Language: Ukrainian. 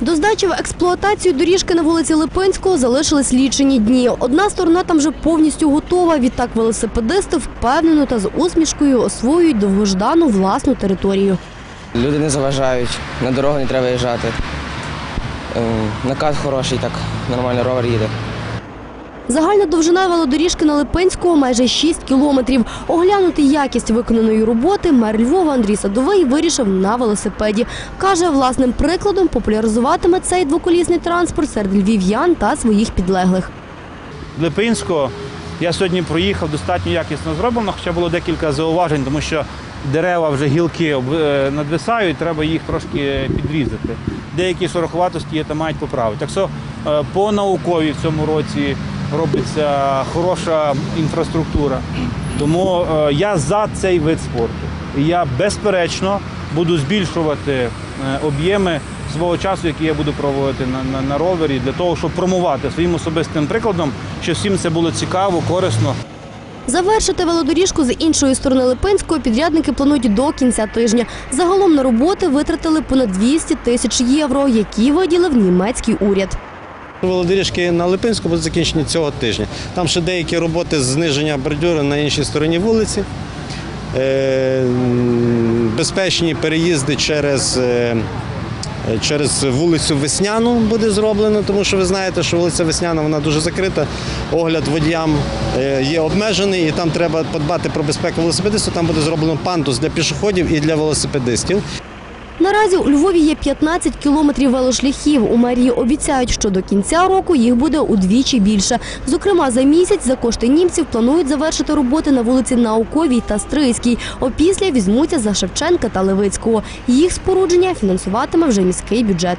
До здачі в експлуатацію доріжки на вулиці Липинського залишились лічені дні. Одна сторона там вже повністю готова. Відтак велосипедисти впевнено та з усмішкою освоюють довгождану власну територію. Люди не заважають, на дорогу не треба їжджати. Наказ Накат хороший, так нормально ровер їде. Загальна довжина велодоріжки на Липинського майже 6 кілометрів. Оглянути якість виконаної роботи мер Львова Андрій Садовий вирішив на велосипеді. Каже, власним прикладом популяризуватиме цей двоколісний транспорт серед львів'ян та своїх підлеглих. Липинського я сьогодні проїхав достатньо якісно зроблено, хоча було декілька зауважень, тому що дерева вже гілки е, надвисають, треба їх трошки підрізати. Деякі шороховатості є та мають поправити. Так що е, по науковій в цьому році робиться хороша інфраструктура. Тому е, я за цей вид спорту. І я безперечно буду збільшувати е, об'єми свого часу, який я буду проводити на, на, на ровері, для того, щоб промувати своїм особистим прикладом, щоб всім це було цікаво, корисно. Завершити велодоріжку з іншої сторони Липинського підрядники планують до кінця тижня. Загалом на роботи витратили понад 200 тисяч євро, які виділив німецький уряд. Велодоріжки на Липинську будуть закінчені цього тижня. Там ще деякі роботи з зниження бордюру на іншій стороні вулиці. Е, Безпечні переїзди через, е, через вулицю Весняну буде зроблено, тому що ви знаєте, що вулиця Весняна вона дуже закрита. Огляд водіям е, є обмежений, і там треба подбати про безпеку велосипедистів. Там буде зроблено пандус для пішоходів і для велосипедистів. Наразі у Львові є 15 кілометрів велошляхів. У мерії обіцяють, що до кінця року їх буде удвічі більше. Зокрема, за місяць за кошти німців планують завершити роботи на вулиці Науковій та Стрийській. Опісля візьмуться за Шевченка та Левицького. Їх спорудження фінансуватиме вже міський бюджет.